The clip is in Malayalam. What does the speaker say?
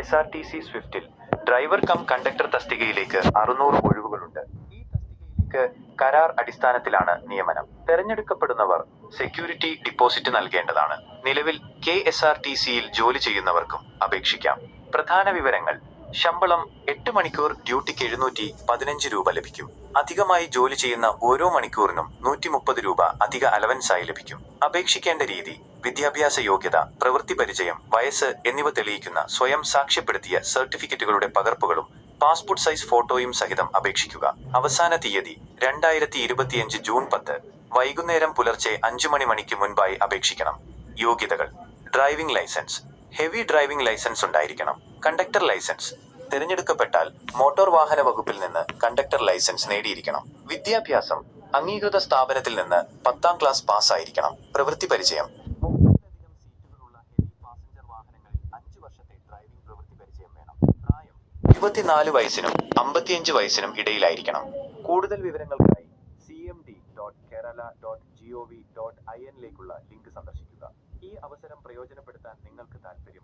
എസ് ആർ ടി സി സ്വിഫ്റ്റിൽ ഡ്രൈവർ കം കണ്ടക്ടർ തസ്തികയിലേക്ക് അറുന്നൂറ് ഒഴിവുകളുണ്ട്. ഈ തസ്തികയിലേക്ക് കരാർ അടിസ്ഥാനത്തിലാണ് നിയമനം. തെരഞ്ഞെടുക്കപ്പെടുന്നവർ സെക്യൂരിറ്റി ഡിപ്പോസിറ്റ് നൽകേണ്ടതാണ്. നിലവിൽ കെ എസ് ആർ ടി സിയിൽ ജോലി ചെയ്യുന്നവർക്കും അപേക്ഷിക്കാം. പ്രധാന വിവരങ്ങൾ. ശമ്പളം എട്ട് മണിക്കൂർ ഡ്യൂട്ടിക്ക് എഴുന്നൂറ്റി പതിനഞ്ച് രൂപ ലഭിക്കും. അധികമായി ജോലി ചെയ്യുന്ന ഓരോ മണിക്കൂറിനും നൂറ്റി മുപ്പത് രൂപ അധിക അലവൻസായി ലഭിക്കും. അപേക്ഷിക്കേണ്ട രീതി വിദ്യാഭ്യാസ യോഗ്യത പ്രവൃത്തി പരിചയം വയസ്സ് എന്നിവ തെളിയിക്കുന്ന സ്വയം സാക്ഷ്യപ്പെടുത്തിയ സർട്ടിഫിക്കറ്റുകളുടെ പകർപ്പുകളും പാസ്പോർട്ട് സൈസ് ഫോട്ടോയും സഹിതം അപേക്ഷിക്കുക. അവസാന തീയതി രണ്ടായിരത്തി ഇരുപത്തിയഞ്ച് ജൂൺ പത്ത്. വൈകുന്നേരം പുലർച്ചെ അഞ്ചു മണി മണിക്ക് മുൻപായി അപേക്ഷിക്കണം. യോഗ്യതകൾ. Driving licence. Heavy driving licence ഉണ്ടായിരിക്കണം. Conductor licence. തിരഞ്ഞെടുക്കപ്പെട്ടാൽ മോട്ടോർ വാഹന വകുപ്പിൽ നിന്ന് കണ്ടക്ടർ ലൈസൻസ് നേടിയിരിക്കണം. വിദ്യാഭ്യാസം. അംഗീകൃത സ്ഥാപനത്തിൽ നിന്ന് പത്താം ക്ലാസ് പാസ്സായിരിക്കണം. പ്രവൃത്തി പരിചയം. ഇരുപത്തിനാല് വയസ്സിനും അമ്പത്തിയഞ്ച് വയസ്സിനും ഇടയിലായിരിക്കണം. കൂടുതൽ വിവരങ്ങൾക്കായി C M D dot Kerala dot gov dot I എന്നിലേക്കുള്ള link സന്ദർശിക്കുക. ഈ അവസരം പ്രയോജനപ്പെടുത്താൻ നിങ്ങൾക്ക് താൽപ്പര്യം